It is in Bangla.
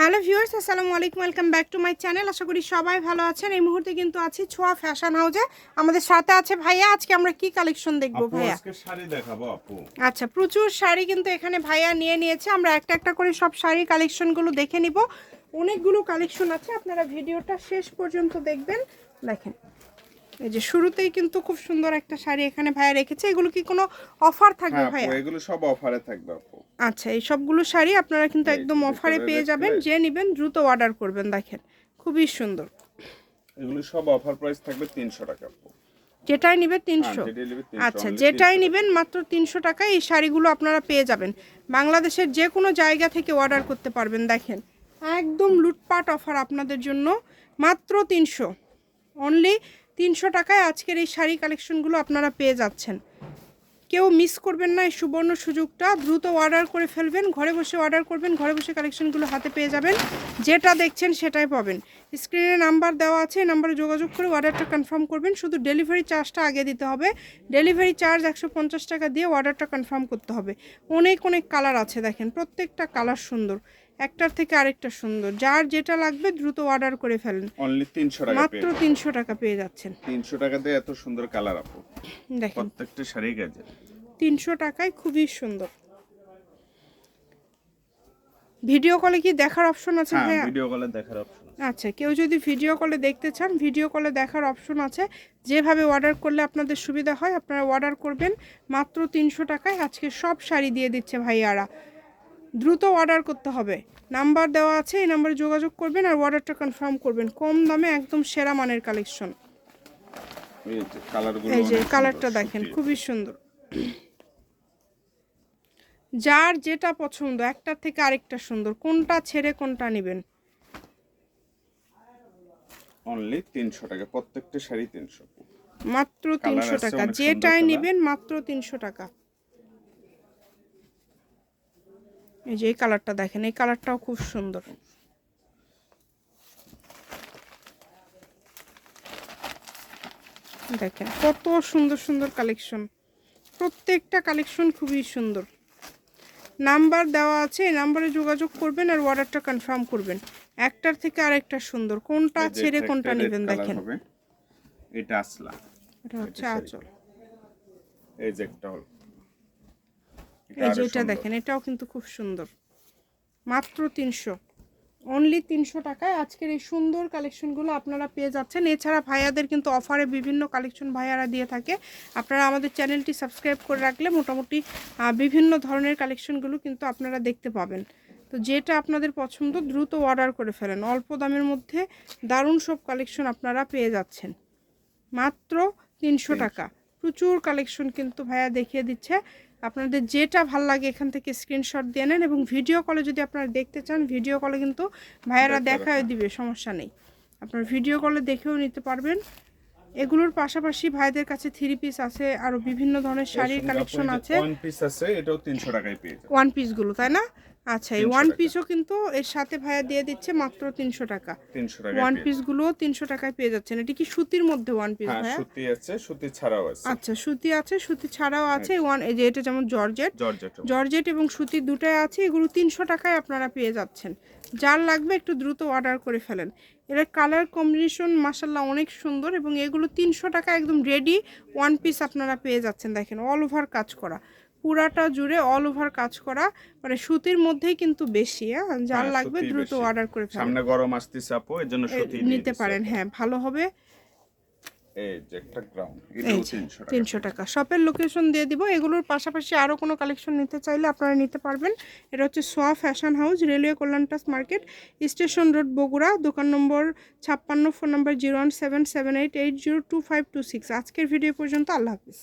হ্যালো ভিউয়ার্স আসসালামু আলাইকুম welcome back to my channel. আশা করি সবাই ভালো আছেন। এই মুহূর্তে কিন্তু আছি ছোঁয়া ফ্যাশন হাউসে আমাদের সাথে আছে ভাইয়া আজকে আমরা কি কালেকশন দেখব ভাইয়া? আজকে শাড়ি দেখাবো আপু। আচ্ছা প্রচুর শাড়ি কিন্তু এখানে ভাইয়া নিয়ে নিয়েছে। আমরা একটা একটা করে সব শাড়ি কালেকশনগুলো দেখে নিব। অনেকগুলো কালেকশন আছে আপনারা ভিডিওটা শেষ পর্যন্ত দেখবেন। দেখেন এই যে শুরুতেই কিন্তু খুব সুন্দর একটা শাড়ি এখানে ভাইয়া রেখেছে। এগুলো কি কোনো অফার থাকবে হ্যাঁ ভাইয়া? এগুলো সব অফারে থাকবে আপু। আচ্ছা এই সবগুলো শাড়ি আপনারা কিন্তু একদম অফারে পেয়ে যাবেন। যে নেবেন দ্রুত অর্ডার করবেন দেখেন। খুবই সুন্দর। এগুলো সব অফার প্রাইস থাকবে 300 টাকা আপু। যেটাই নিবে তিনশো। 300, আচ্ছা যেটাই 300 নেবেন মাত্র তিনশো টাকায় এই শাড়িগুলো আপনারা পেয়ে যাবেন। বাংলাদেশের যে কোনো জায়গা থেকে অর্ডার করতে পারবেন দেখেন। একদম লুটপাট অফার আপনাদের জন্য মাত্র তিনশো। অনলি তিনশো টাকায় আজকের এই শাড়ি কালেকশনগুলো আপনারা পেয়ে যাচ্ছেন। কেউ মিস করবেন না এই সুবর্ণ সুযোগটা। দ্রুত অর্ডার করে ফেলবেন, ঘরে বসে অর্ডার করবেন, ঘরে বসে কালেকশনগুলো হাতে পেয়ে যাবেন। যেটা দেখছেন সেটাই পাবেন। স্ক্রিনে নাম্বার দেওয়া আছে নাম্বারে যোগাযোগ করে অর্ডারটা কনফার্ম করবেন। শুধু ডেলিভারি চার্জটা আগে দিতে হবে। ডেলিভারি চার্জ একশো পঞ্চাশ টাকা দিয়ে অর্ডারটা কনফার্ম করতে হবে। অনেক অনেক কালার আছে দেখেন, প্রত্যেকটা কালার সুন্দর। একটার থেকে আরেকটা সুন্দর। যার যেটা লাগবে দ্রুত অর্ডার করে ফেলেন। অনলি 300 টাকা মাত্র পেয়ে তিনশো টাকা পেয়ে যাচ্ছেন। 300 টাকা দিয়ে এত সুন্দর কালার আপু। দেখেন। প্রত্যেকটা শাড়ি গেছে তিনশো টাকায় খুবই সুন্দর। ভিডিও কলে কি দেখার অপশন আছে হ্যাঁ ভাইয়া? ভিডিও কলে দেখার অপশন আচ্ছা কেউ যদি ভিডিও কলে দেখতে চান ভিডিও কলে দেখার অপশন আছে। যেভাবে অর্ডার করলে আপনাদের সুবিধা হয় আপনারা অর্ডার করবেন। মাত্র তিনশো টাকায় আজকে সব শাড়ি দিয়ে দিচ্ছে ভাইয়ারা। দ্রুত অর্ডার করতে হবে। নাম্বার দেওয়া আছে এই নাম্বারে যোগাযোগ করবেন আর অর্ডারটা কনফার্ম করবেন। কম দামে একদম সেরা মানের কালেকশন এই যে কালারটা দেখেন খুবই সুন্দর। যার যেটা পছন্দ একটার থেকে আরেকটা সুন্দর। কোনটা ছেড়ে কোনটা নেবেন? অনলি 300 টাকা প্রত্যেকটা শাড়ি 300 মাত্র তিনশো টাকা যেটাই নেবেন মাত্র তিনশো টাকা। এই যে এই কালারটা দেখেন এই কালারটাও খুব সুন্দর। দেখেন কত সুন্দর সুন্দর কালেকশন। প্রত্যেকটা কালেকশন খুবই সুন্দর। নাম্বার দেওয়া আছে এই নাম্বারে যোগাযোগ করবেন আর অর্ডারটা কনফার্ম করবেন। একটার থেকে আরেকটা সুন্দর কোনটা ছেড়ে কোনটা নেবেন দেখেন। এটা আসলা এটা হচ্ছে। আঁচল। এই যে একটা হল। এই যে এটা দেখেন এটাও কিন্তু খুব সুন্দর। মাত্র তিনশো। অনলি তিনশো টাকায় আজকের এই সুন্দর কালেকশনগুলো আপনারা পেয়ে যাচ্ছেন। এছাড়া ভাইয়াদের কিন্তু অফারে বিভিন্ন কালেকশন ভাইয়ারা দিয়ে থাকে। আপনারা আমাদের চ্যানেলটি সাবস্ক্রাইব করে রাখলে মোটামুটি বিভিন্ন ধরনের কালেকশনগুলো কিন্তু আপনারা দেখতে পাবেন। তো যেটা আপনাদের পছন্দ দ্রুত অর্ডার করে ফেলেন। অল্প দামের মধ্যে দারুণ সব কালেকশন আপনারা পেয়ে যাচ্ছেন। মাত্র তিনশো। টাকা। প্রচুর কালেকশন কিন্তু ভাইয়া দেখিয়ে দিচ্ছে। আপনাদের যেটা ভালো লাগে এখান থেকে স্ক্রিনশট দিয়ে নেন এবং ভিডিও কলে যদি আপনারা দেখতে চান ভিডিও কলে কিন্তু ভাইয়ারা দেখায় দিবে সমস্যা নেই। আপনার ভিডিও কলে দেখেও নিতে পারবেন। এগুলোর পাশাপাশি ভাইদের কাছে থ্রি পিস আছে আরও বিভিন্ন ধরনের শাড়ির কালেকশন আছে। ওয়ান পিস আছে এটাও 300 টাকায় পেয়ে যাবেন। ওয়ান পিসগুলো তাই না? আচ্ছা এই ওয়ান পিসও কিন্তু এর সাথে ভাইয়া দিয়ে দিচ্ছে মাত্র তিনশো টাকা। 300 টাকায় ওয়ান পেয়ে পিসগুলোও তিনশো টাকায় পেয়ে যাচ্ছেন। এটি কি সুতির মধ্যে ওয়ান পিস হ্যাঁ ভাইয়া? সুতি আছে সুতি ছাড়াও আছে। আচ্ছা সুতি আছে সুতি ছাড়াও আছে ওয়ান এই যে এটা যেমন জর্জেট জর্জেট জর্জেট এবং সুতি দুটাই আছে এগুলো তিনশো টাকায় আপনারা পেয়ে যাচ্ছেন। যার লাগবে একটু দ্রুত অর্ডার করে ফেলেন। এর কালার কম্বিনেশন মাসাল্লাহ অনেক সুন্দর এবং এগুলো তিনশো টাকা একদম রেডি ওয়ান পিস আপনারা পেয়ে যাচ্ছেন দেখেন অল ওভার কাজ করা। পুরাটা জুড়ে অল ওভার কাজ করা মানে সুতির মধ্যেই কিন্তু বেশি হ্যাঁ? যার হ্যাঁ, লাগবে দ্রুত অর্ডার করে ফেলেন। সামনে গরম আসতেছে আপু এর জন্য সুতি নিতে পারেন হ্যাঁ ভালো হবে। এই যে একটা গ্রাউন্ড এই এটাও যে 300 টাকা। তিনশো টাকা। শপের লোকেশন দিয়ে দিব এগুলোর পাশাপাশি আরও কোনো কালেকশন নিতে চাইলে আপনারা নিতে পারবেন। এটা হচ্ছে সোয়া ফ্যাশন হাউস রেলওয়ে কল্যাণটাস মার্কেট স্টেশন রোড বগুড়া দোকান নম্বর ছাপ্পান্ন phone number zero one seven seven eight eight zero two five two six আজকের ভিডিও পর্যন্ত আল্লাহ হাফিজ।